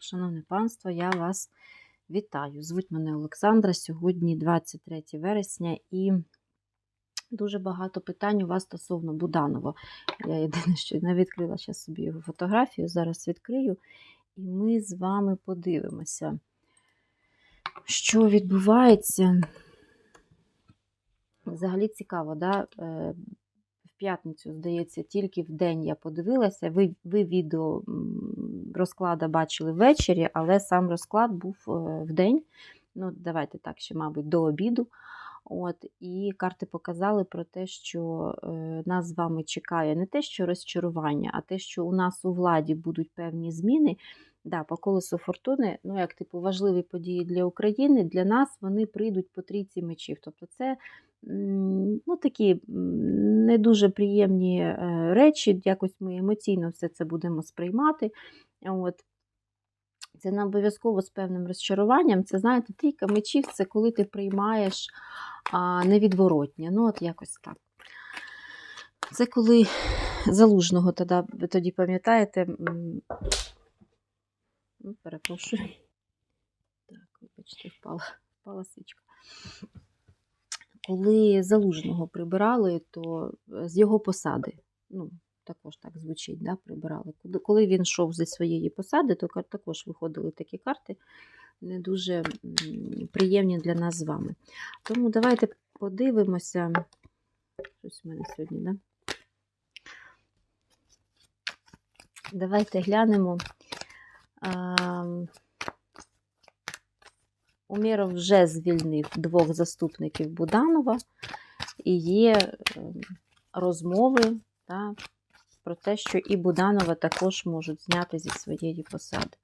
Шановне панство, я вас вітаю. Звуть мене Олександра. Сьогодні 23 вересня і дуже багато питань у вас стосовно Буданова. Я єдине, що не відкрила зараз собі його фотографію, зараз відкрию, і ми з вами подивимося, що відбувається. Взагалі цікаво, да? Е, в п'ятницю, здається, тільки в день я подивилася. Ви ви відео розклада бачили ввечері, але сам розклад був е, в день. Ну, давайте так, ще, мабуть, до обіду. От, І карти показали про те, що е, нас з вами чекає не те, що розчарування, а те, що у нас у владі будуть певні зміни. Да, По колесу фортуни, ну, як типу, важливі події для України, для нас вони прийдуть по трійці мечів. Тобто, це ну, такі не дуже приємні е, речі, якось ми емоційно все це будемо сприймати. От. Це не обов'язково з певним розчаруванням. Це, знаєте, трійка мечів це коли ти приймаєш а, невідворотнє. Ну, от якось так. Це коли залужного тоді, тоді пам'ятаєте, ну, перепрошую. Так, вибачте, впала, впала свічка коли залужного прибирали, то е, з його посади, ну, також так звучить, да, прибирали. Коли він йшов зі своєї посади, то також виходили такі карти, не дуже приємні для нас з вами. Тому давайте подивимося. Щось у мене сьогодні, да? Давайте глянемо. Умєров вже звільнив двох заступників Буданова, і є ем, розмови та, про те, що і Буданова також можуть зняти зі своєї посади.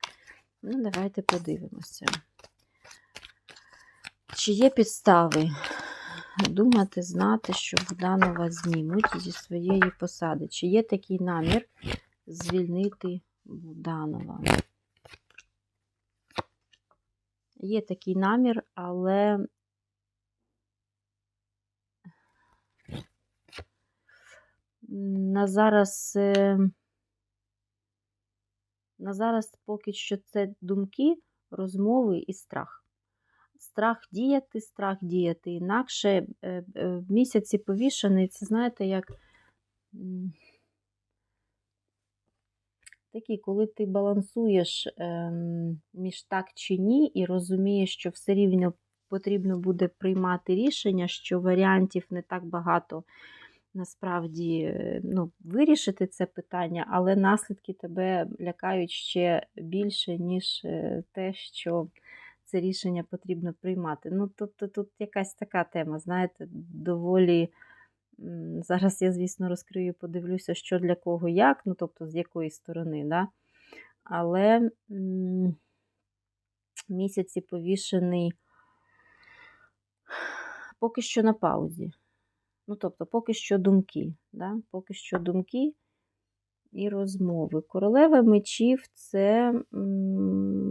Ну, Давайте подивимося. Чи є підстави думати, знати, що Буданова знімуть зі своєї посади? Чи є такий намір звільнити Буданова? Є такий намір, але на зараз, е, на зараз поки що це думки, розмови і страх. Страх діяти, страх діяти інакше. Е, е, в місяці повішений, це знаєте, як такий, коли ти балансуєш ем, між так чи ні, і розумієш, що все рівно потрібно буде приймати рішення, що варіантів не так багато насправді е, ну, вирішити це питання, але наслідки тебе лякають ще більше, ніж е, те, що це рішення потрібно приймати. Ну, Тобто тут якась така тема, знаєте, доволі. Зараз я, звісно, розкрию, подивлюся, що для кого як, ну, тобто, з якої сторони. Да? Але м місяці повішений поки що на паузі. Ну, тобто, поки що думки. Да? Поки що думки і розмови. Королева мечів це,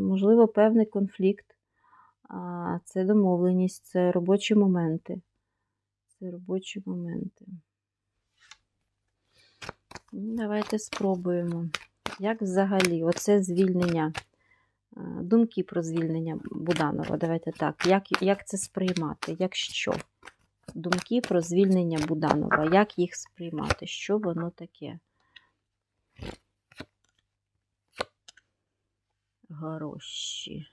можливо, певний конфлікт, це домовленість, це робочі моменти це робочі моменти. Давайте спробуємо. Як взагалі, оце звільнення, думки про звільнення Буданова. Давайте так. Як як це сприймати? Якщо думки про звільнення Буданова, як їх сприймати? Що воно таке? Гроші.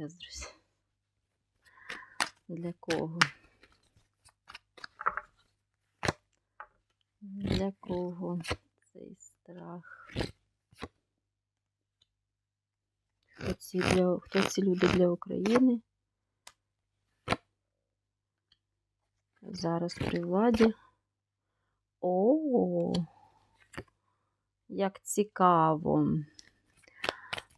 Зараз, друзі. Для кого? Для кого цей страх? Хто ці, для, хто ці люди для України? Зараз при владі. О, як цікаво!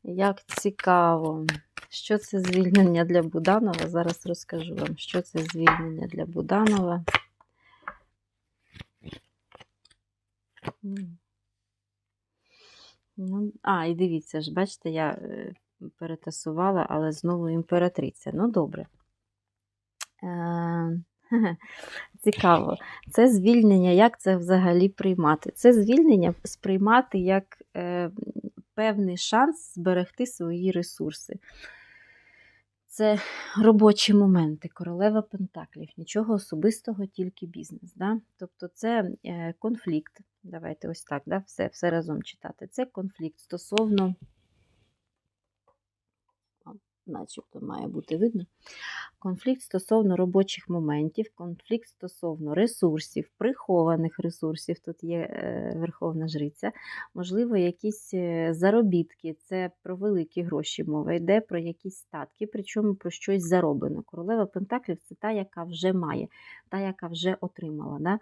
Як цікаво! Що це звільнення для Буданова? Зараз розкажу вам, що це звільнення для Буданова. Ну, А, і дивіться ж, бачите, я е, перетасувала, але знову імператриця. Ну, добре. Е, Цікаво. Це звільнення, як це взагалі приймати? Це звільнення сприймати як е, певний шанс зберегти свої ресурси. Це робочі моменти, королева Пентаклів, нічого особистого, тільки бізнес. Да? Тобто це е, конфлікт. Давайте ось так, да? все, все разом читати. Це конфлікт стосовно, начебто має бути видно. Конфлікт стосовно робочих моментів, конфлікт стосовно ресурсів, прихованих ресурсів, тут є е, Верховна Жриця, можливо, якісь е, заробітки, це про великі гроші мова йде, про якісь статки, причому про щось зароблено. Королева Пентаклів це та, яка вже має, та, яка вже отримала. Да?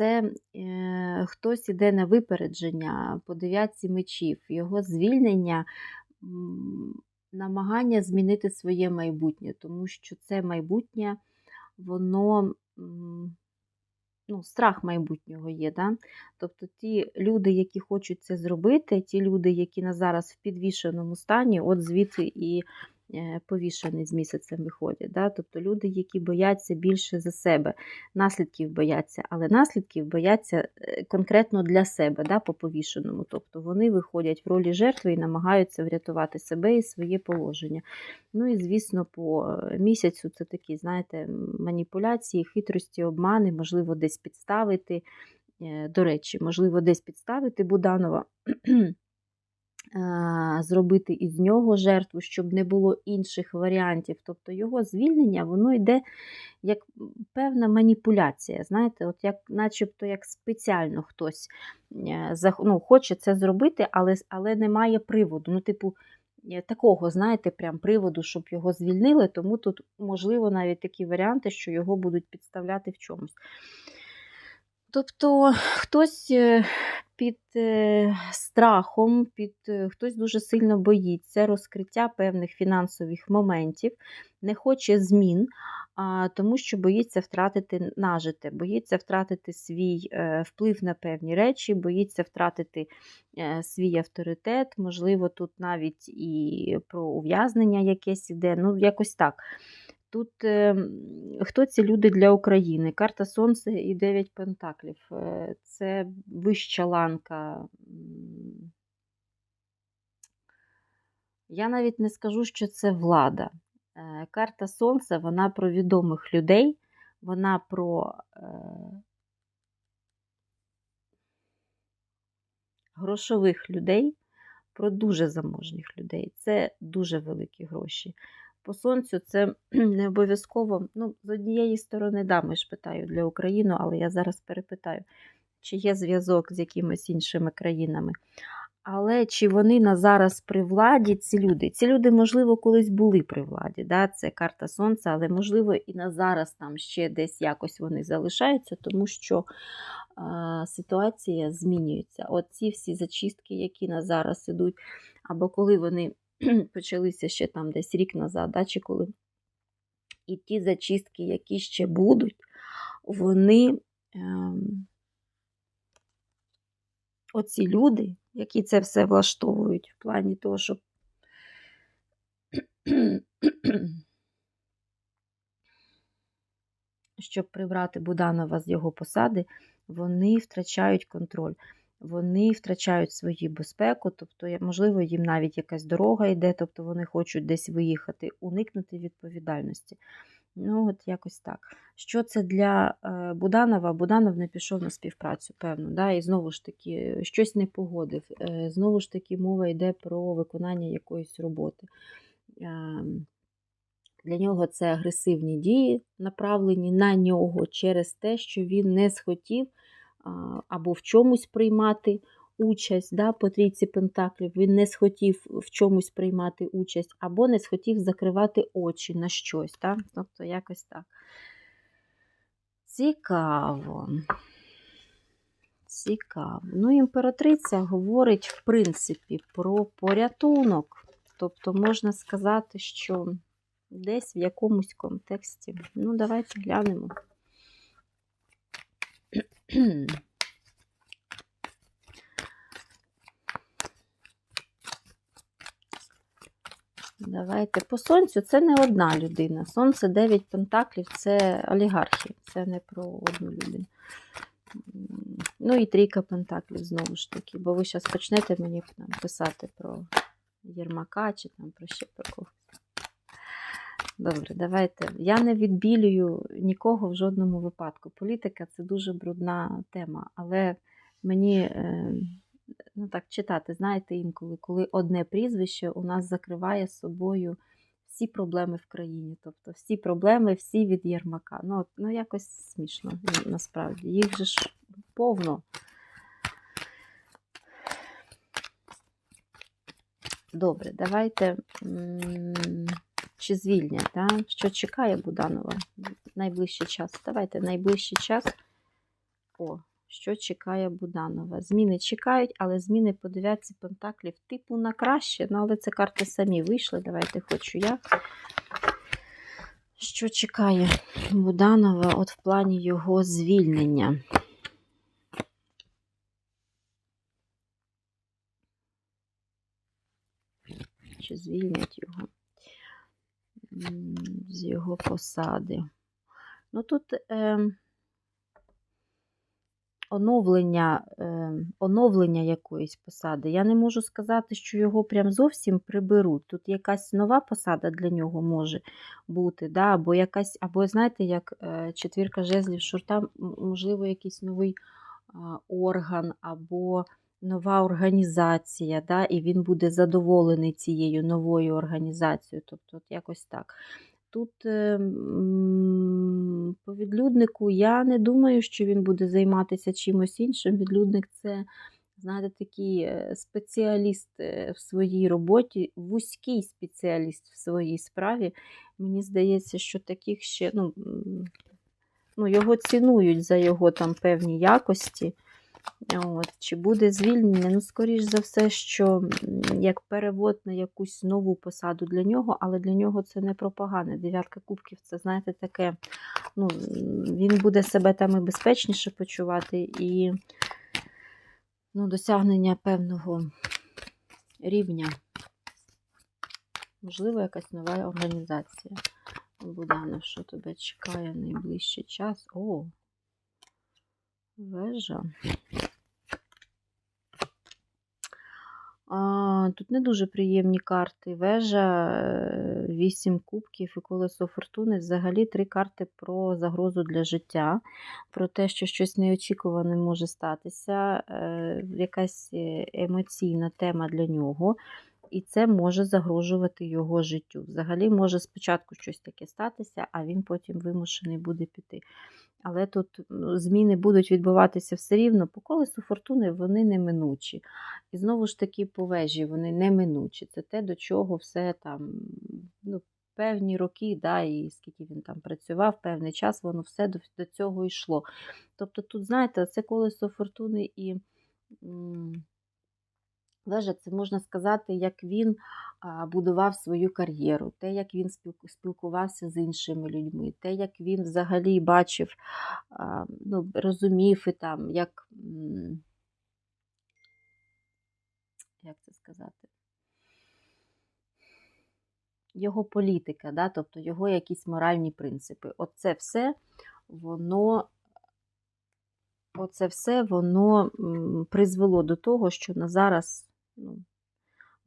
Це е, хтось іде на випередження по дев'ятці мечів, його звільнення намагання змінити своє майбутнє, тому що це майбутнє, воно ну, страх майбутнього є. Да? Тобто ті люди, які хочуть це зробити, ті люди, які на зараз в підвішеному стані, от звідти і Е, повішений з місяцем виходять. Да? Тобто люди, які бояться більше за себе, наслідків бояться, але наслідків бояться е, конкретно для себе да, по повішеному. Тобто вони виходять в ролі жертви і намагаються врятувати себе і своє положення. Ну і, звісно, по е, місяцю це такі, знаєте, маніпуляції, хитрості, обмани, можливо, десь підставити. До речі, можливо, десь підставити Буданова зробити із нього жертву, щоб не було інших варіантів. Тобто його звільнення, воно йде як певна маніпуляція. Знаєте, от як, начебто як спеціально хтось е, ну, хоче це зробити, але але немає приводу. Ну, типу, е, такого, знаєте, прям приводу, щоб його звільнили, тому тут, можливо, навіть такі варіанти, що його будуть підставляти в чомусь. Тобто хтось е, під е, страхом, під е, хтось дуже сильно боїться розкриття певних фінансових моментів, не хоче змін, тому що боїться втратити нажите, боїться втратити свій вплив на певні речі, боїться втратити свій авторитет, можливо, тут навіть і про ув'язнення якесь іде, ну якось так. Тут е, хто ці люди для України? Карта Сонце і 9 Пентаклів. Е, це вища ланка. Я навіть не скажу, що це влада. Е, карта Сонця вона про відомих людей, вона про грошових людей, про дуже заможних людей. Це дуже великі гроші по сонцю це не обов'язково. Ну, з однієї сторони, да, ми ж питаю для України, але я зараз перепитаю, чи є зв'язок з якимись іншими країнами. Але чи вони на зараз при владі ці люди? Ці люди, можливо, колись були при владі. Да? Це карта Сонця, але, можливо, і на зараз там ще десь якось вони залишаються, тому що а, ситуація змінюється. От ці всі зачистки, які на зараз ідуть, або коли вони почалися ще там десь рік назад, да, чи коли. І ті зачистки, які ще будуть, вони ем, оці люди, які це все влаштовують в плані того, щоб щоб прибрати Буданова з його посади, вони втрачають контроль вони втрачають свою безпеку, тобто, можливо, їм навіть якась дорога йде, тобто вони хочуть десь виїхати, уникнути відповідальності. Ну, от якось так. Що це для е, Буданова? Буданов не пішов на співпрацю, певно. да? І знову ж таки, щось не погодив. Е, знову ж таки, мова йде про виконання якоїсь роботи. Ем, для нього це агресивні дії, направлені на нього через те, що він не схотів або в чомусь приймати участь да, по трійці Пентаклів, він не схотів в чомусь приймати участь, або не схотів закривати очі на щось. Да? Тобто, якось так. Цікаво. Цікаво. Ну, імператриця говорить, в принципі, про порятунок. Тобто, можна сказати, що десь в якомусь контексті. Ну, давайте глянемо. Давайте по сонцю це не одна людина. Сонце 9 пентаклів це олігархи, це не про одну людину. Ну і трійка пентаклів знову ж таки, бо ви зараз почнете мені там, писати про Єрмака чи там про ще про когось. Добре, давайте. Я не відбілюю нікого в жодному випадку. Політика це дуже брудна тема, але мені е, ну так читати, знаєте, інколи, коли одне прізвище у нас закриває собою всі проблеми в країні. Тобто всі проблеми, всі від Єрмака. Ну, ну якось смішно насправді. Їх же ж повно. Добре, давайте. Чи звільнять, да? що чекає Буданова найближчий час? Давайте найближчий час. О, що чекає Буданова? Зміни чекають, але зміни по дев'ятці пентаклів типу на краще. Ну, але це карти самі вийшли. Давайте хочу я. Що чекає Буданова от в плані його звільнення? Чи звільнять його з його посади? Ну тут е, оновлення, е, оновлення якоїсь посади. Я не можу сказати, що його прям зовсім приберуть. Тут якась нова посада для нього може бути, да? або якась, або знаєте, як е, четвірка жезлів, там, можливо, якийсь новий а, орган, або нова організація, да? і він буде задоволений цією новою організацією. Тобто, от якось так. Тут е, по відлюднику я не думаю, що він буде займатися чимось іншим. Відлюдник це, знаєте, такий е, спеціаліст е, в своїй роботі, вузький спеціаліст в своїй справі. Мені здається, що таких ще ну, ну, його цінують за його там певні якості. От, Чи буде звільнення? Ну, скоріш за все, що як перевод на якусь нову посаду для нього, але для нього це не про. Дев'ятка кубків це, знаєте, таке, ну, він буде себе там і безпечніше почувати, і ну, досягнення певного рівня. Можливо, якась нова організація. Буданов, що тебе чекає найближчий час? О, вежа. А, тут не дуже приємні карти. Вежа, е, вісім кубків і колесо фортуни. Взагалі три карти про загрозу для життя, про те, що щось неочікуване може статися, е, якась е, емоційна тема для нього. І це може загрожувати його життю. Взагалі може спочатку щось таке статися, а він потім вимушений буде піти. Але тут зміни будуть відбуватися все рівно. По колесу фортуни вони неминучі. І знову ж таки, по вежі вони неминучі. Це те, до чого все там ну, певні роки, да, і скільки він там працював, певний час, воно все до, до цього йшло. Тобто тут, знаєте, це колесо фортуни і. м, Вежа, це можна сказати, як він будував свою кар'єру, те, як він спілкувався з іншими людьми, те, як він взагалі бачив, ну, розумів і там, як, як це сказати, його політика, да? тобто його якісь моральні принципи. Оце все, воно Оце все воно призвело до того, що на зараз ну,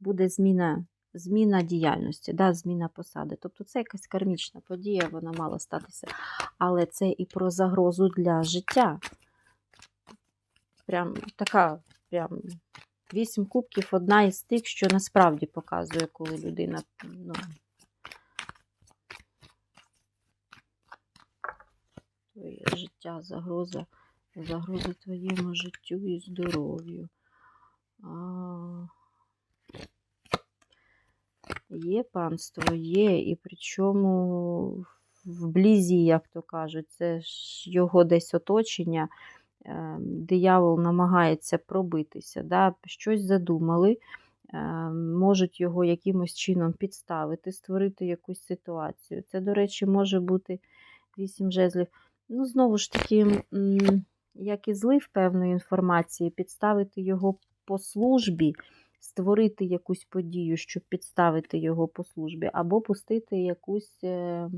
буде зміна, зміна діяльності, да, зміна посади. Тобто це якась кармічна подія, вона мала статися. Але це і про загрозу для життя. Прям така, прям вісім кубків одна із тих, що насправді показує, коли людина. Ну, твоє життя, загроза загрози твоєму життю і здоров'ю. Є панство, є, і причому вблизі, як то кажуть, це ж його десь оточення. Е, Диявол намагається пробитися, да? щось задумали, е, можуть його якимось чином підставити, створити якусь ситуацію. Це, до речі, може бути вісім жезлів. Ну, знову ж таки, як і злив певної інформації, підставити його по службі, створити якусь подію, щоб підставити його по службі, або пустити якусь е,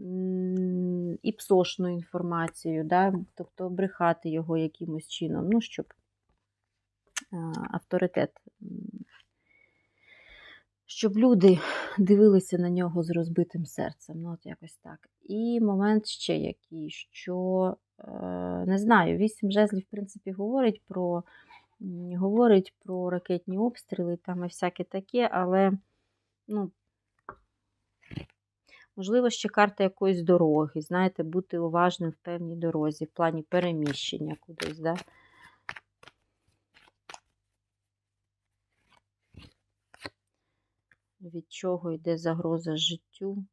м, іпсошну інформацію, да? тобто брехати його якимось чином, ну, щоб е, авторитет. Щоб люди дивилися на нього з розбитим серцем, ну от якось так. І момент ще який, що е, не знаю, вісім жезлів, в принципі, говорить про говорить про ракетні обстріли там і всяке таке, але, ну, можливо, ще карта якоїсь дороги, знаєте, бути уважним в певній дорозі, в плані переміщення кудись, да? від чого йде загроза життю.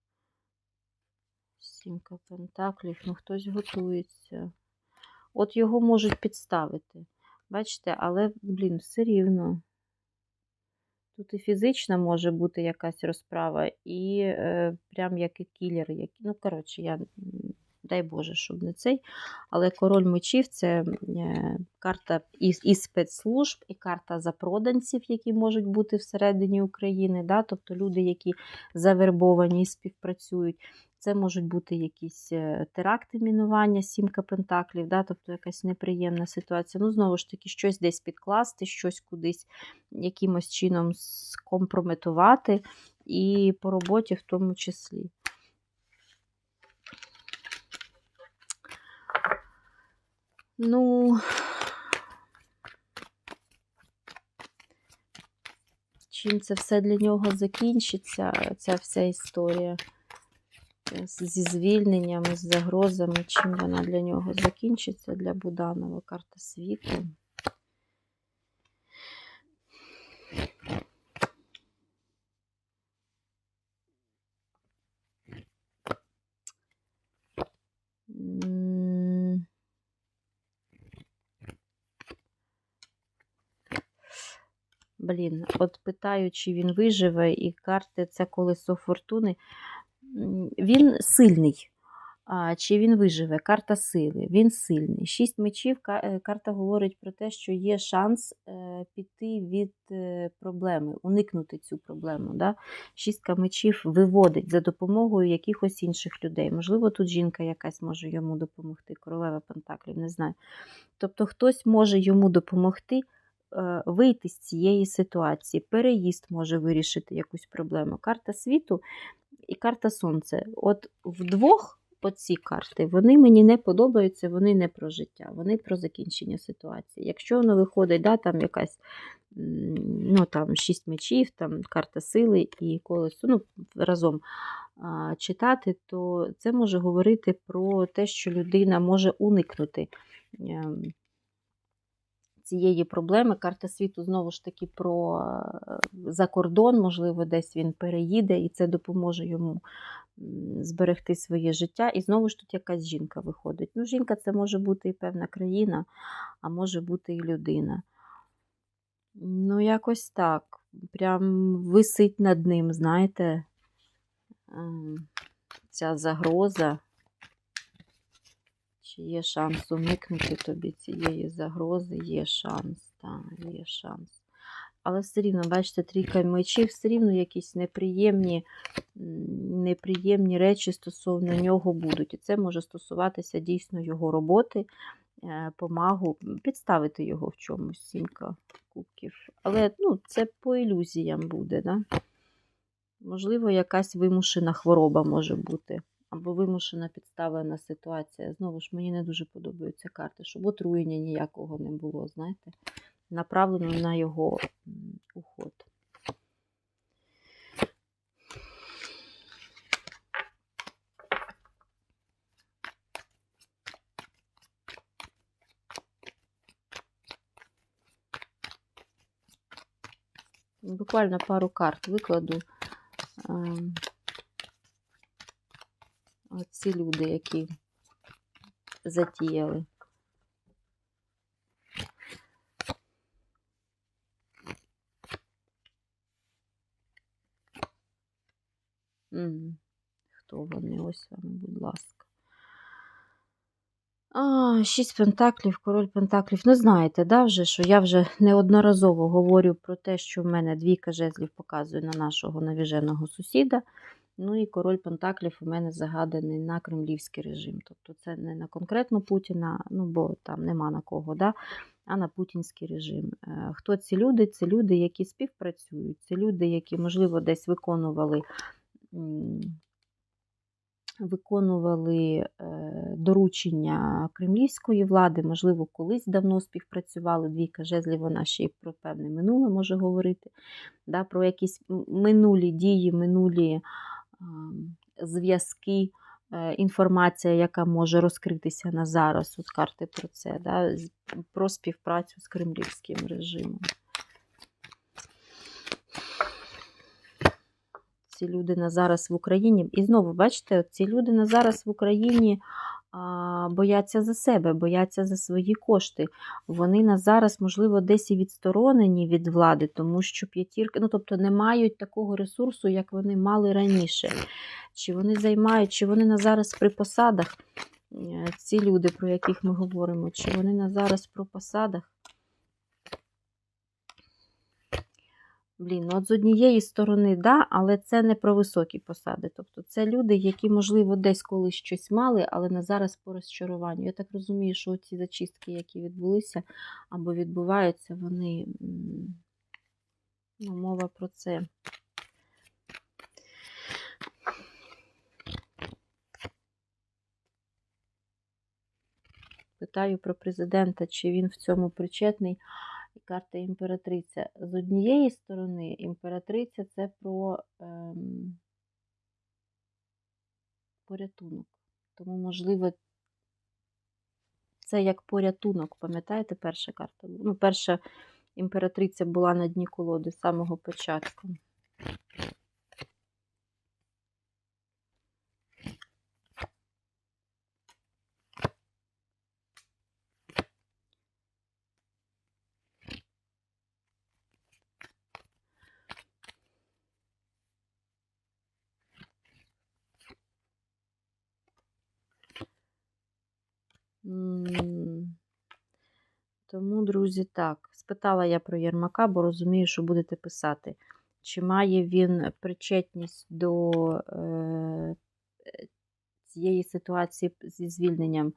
Сімка пентаклів, ну хтось готується. От його можуть підставити. Бачите, але, блін, все рівно. Тут і фізична може бути якась розправа, і е, прям як і кілер. Як... Ну, коротше, я, дай Боже, щоб не цей. Але король мечів це е, карта із, із спецслужб, і карта запроданців, які можуть бути всередині України. Да? Тобто люди, які завербовані і співпрацюють. Це можуть бути якісь е, теракти, мінування, сімка пентаклів, да? тобто якась неприємна ситуація. Ну, знову ж таки, щось десь підкласти, щось кудись якимось чином скомпрометувати, і по роботі в тому числі. Ну, чим це все для нього закінчиться, ця вся історія зі звільненнями, з загрозами, чим вона для нього закінчиться, для Буданова карта світу. Блін, от питаю, чи він виживе, і карти це колесо фортуни. Він сильний. Чи він виживе? Карта сили. Він сильний. Шість мечів. е, Карта говорить про те, що є шанс е, піти від е, проблеми, уникнути цю проблему. Да? Шістка мечів виводить за допомогою якихось інших людей. Можливо, тут жінка якась може йому допомогти, королева Пентаклів, не знаю. Тобто хтось може йому допомогти вийти з цієї ситуації. Переїзд може вирішити якусь проблему. Карта світу і карта сонця. От вдвох оці карти, вони мені не подобаються, вони не про життя, вони про закінчення ситуації. Якщо воно виходить, да, там якась ну, там, шість мечів, там, карта сили і колесо, ну, разом читати, то це може говорити про те, що людина може уникнути. Цієї проблеми. Карта світу знову ж таки про е, закордон, можливо, десь він переїде, і це допоможе йому зберегти своє життя. І знову ж тут якась жінка виходить. Ну, жінка це може бути і певна країна, а може бути і людина. Ну, якось так. Прям висить над ним, знаєте, ем, ця загроза. Є шанс уникнути тобі цієї загрози? Є шанс, так, є шанс. Але все рівно, бачите, трійка мечів, все рівно якісь неприємні, неприємні речі стосовно нього будуть. І це може стосуватися дійсно його роботи, е, помагу, підставити його в чомусь, сімка кубків. Але ну, це по ілюзіям буде. Да? Можливо, якась вимушена хвороба може бути. Або вимушена підставлена ситуація. Знову ж, мені не дуже подобаються карти, щоб отруєння ніякого не було, знаєте, направлено на його уход. Буквально пару карт викладу. Ем, Ці люди, які затіяли. Хто вони? Ось вам, будь ласка. А, шість пентаклів, король пентаклів. Ну, знаєте, да, вже, що я вже неодноразово говорю про те, що в мене двійка жезлів показує на нашого навіженого сусіда. Ну і король пентаклів у мене загаданий на кремлівський режим. Тобто це не на конкретно Путіна, ну бо там нема на кого, да, а на путінський режим. Е, Хто ці люди? Це люди, які співпрацюють, це люди, які, можливо, десь виконували. Виконували е, доручення кремлівської влади, можливо, колись давно співпрацювали. Двійка жезлів, вона ще й про певне минуле може говорити, да, про якісь минулі дії, минулі зв'язки, е, інформація, яка може розкритися на зараз. От карти про це, да, про співпрацю з кремлівським режимом. Ці люди на зараз в Україні. І знову, бачите, ці люди на зараз в Україні бояться за себе, бояться за свої кошти. Вони на зараз, можливо, десь і відсторонені від влади, тому що п'ятірки, ну тобто не мають такого ресурсу, як вони мали раніше. Чи вони займають, чи вони на зараз при посадах, е, ці люди, про яких ми говоримо, чи вони на зараз при посадах. Блін, ну от з однієї сторони, да, але це не про високі посади. Тобто це люди, які, можливо, десь колись щось мали, але на зараз по розчаруванню. Я так розумію, що ці зачистки, які відбулися або відбуваються, вони ну, мова про це. Питаю про президента, чи він в цьому причетний. І карта імператриця. З однієї сторони, імператриця це про ем, порятунок. Тому, можливо, це як порятунок. Пам'ятаєте, перша карта? Ну, перша імператриця була на дні колоди з самого початку. М, Тому, друзі, так. Спитала я про Єрмака, бо розумію, що будете писати. Чи має він причетність до е, цієї ситуації зі звільненням?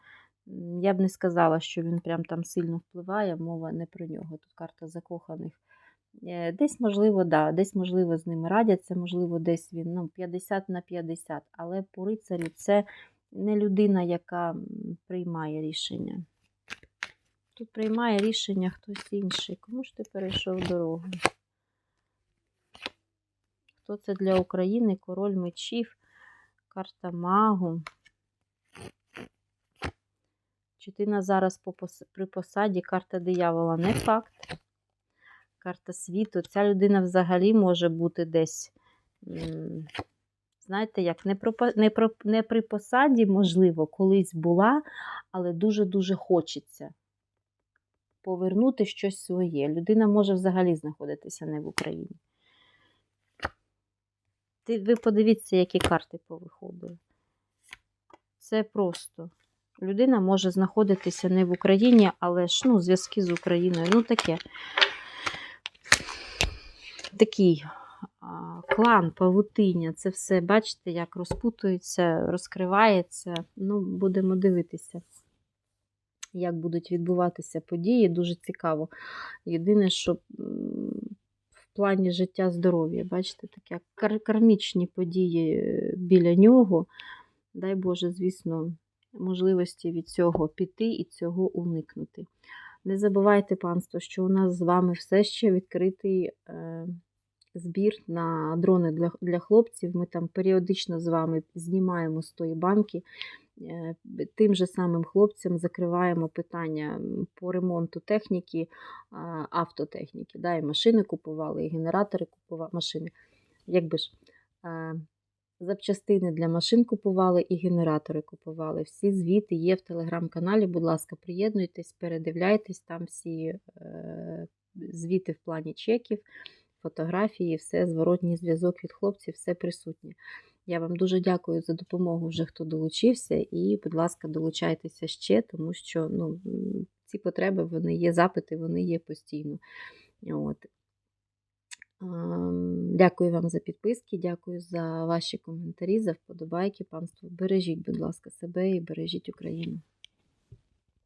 Я б не сказала, що він прям там сильно впливає, мова не про нього. Тут карта закоханих. Е, Десь, можливо, да, десь, можливо, з ними радяться, можливо, десь він ну, 50 на 50. Але по рицарю це не людина, яка приймає рішення. Тут приймає рішення хтось інший. Кому ж ти перейшов дорогу? Хто це для України? Король мечів, карта магу. Чи ти на зараз при посаді карта диявола? Не факт. Карта світу. Ця людина взагалі може бути десь. Знаєте, як не, про, не, про, не при посаді, можливо, колись була, але дуже-дуже хочеться повернути щось своє. Людина може взагалі знаходитися не в Україні. Ви подивіться, які карти повиходили. Це просто. Людина може знаходитися не в Україні, але ж ну, зв'язки з Україною. Ну, таке. Такий клан, павутиння, це все, бачите, як розпутується, розкривається. Ну, будемо дивитися, як будуть відбуватися події. Дуже цікаво. Єдине, що в плані життя здоров'я, бачите, такі кар- кармічні події е, біля нього. Дай Боже, звісно, можливості від цього піти і цього уникнути. Не забувайте, панство, що у нас з вами все ще відкритий е, збір на дрони для, для хлопців. Ми там періодично з вами знімаємо з тої банки. Е, Тим же самим хлопцям закриваємо питання по ремонту техніки, автотехніки. Да, і машини купували, і генератори купували машини. Якби ж. е, Запчастини для машин купували і генератори купували. Всі звіти є в телеграм-каналі. Будь ласка, приєднуйтесь, передивляйтесь там всі е, звіти в плані чеків, фотографії, все, зворотній зв'язок від хлопців, все присутнє. Я вам дуже дякую за допомогу, вже хто долучився, і, будь ласка, долучайтеся ще, тому що ну, ці потреби вони є, запити, вони є постійно. От. Дякую вам за підписки, дякую за ваші коментарі, за вподобайки. Панство, бережіть, будь ласка, себе і бережіть Україну.